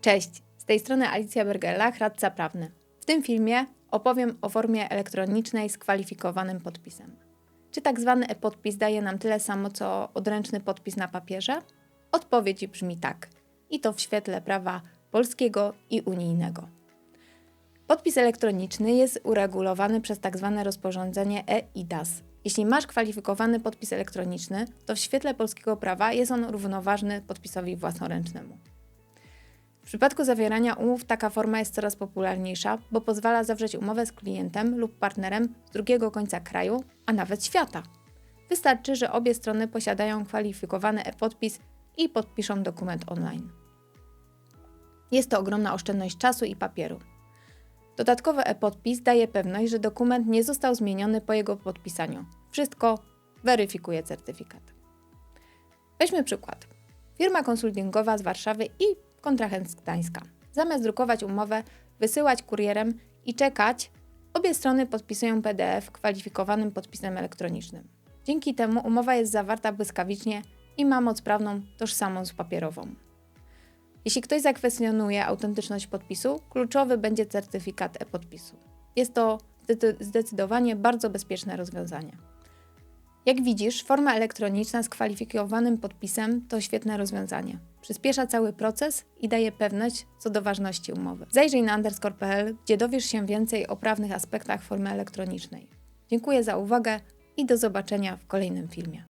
Cześć, z tej strony Alicja Bergelach, radca prawny. W tym filmie opowiem o formie elektronicznej z kwalifikowanym podpisem. Czy tak zwany e-podpis daje nam tyle samo, co odręczny podpis na papierze? Odpowiedź brzmi tak. I to w świetle prawa polskiego i unijnego. Podpis elektroniczny jest uregulowany przez tak zwane rozporządzenie e-IDAS. Jeśli masz kwalifikowany podpis elektroniczny, to w świetle polskiego prawa jest on równoważny podpisowi własnoręcznemu. W przypadku zawierania umów taka forma jest coraz popularniejsza, bo pozwala zawrzeć umowę z klientem lub partnerem z drugiego końca kraju, a nawet świata. Wystarczy, że obie strony posiadają kwalifikowany e-podpis i podpiszą dokument online. Jest to ogromna oszczędność czasu i papieru. Dodatkowy e-podpis daje pewność, że dokument nie został zmieniony po jego podpisaniu. Wszystko weryfikuje certyfikat. Weźmy przykład. Firma konsultingowa z Warszawy i kontrahent z Gdańska. Zamiast drukować umowę, wysyłać kurierem i czekać, obie strony podpisują PDF kwalifikowanym podpisem elektronicznym. Dzięki temu umowa jest zawarta błyskawicznie i ma moc prawną tożsamą z papierową. Jeśli ktoś zakwestionuje autentyczność podpisu, kluczowy będzie certyfikat e-podpisu. Jest to zdecydowanie bardzo bezpieczne rozwiązanie. Jak widzisz, forma elektroniczna z kwalifikowanym podpisem to świetne rozwiązanie. Przyspiesza cały proces i daje pewność co do ważności umowy. Zajrzyj na underscore.pl, gdzie dowiesz się więcej o prawnych aspektach formy elektronicznej. Dziękuję za uwagę i do zobaczenia w kolejnym filmie.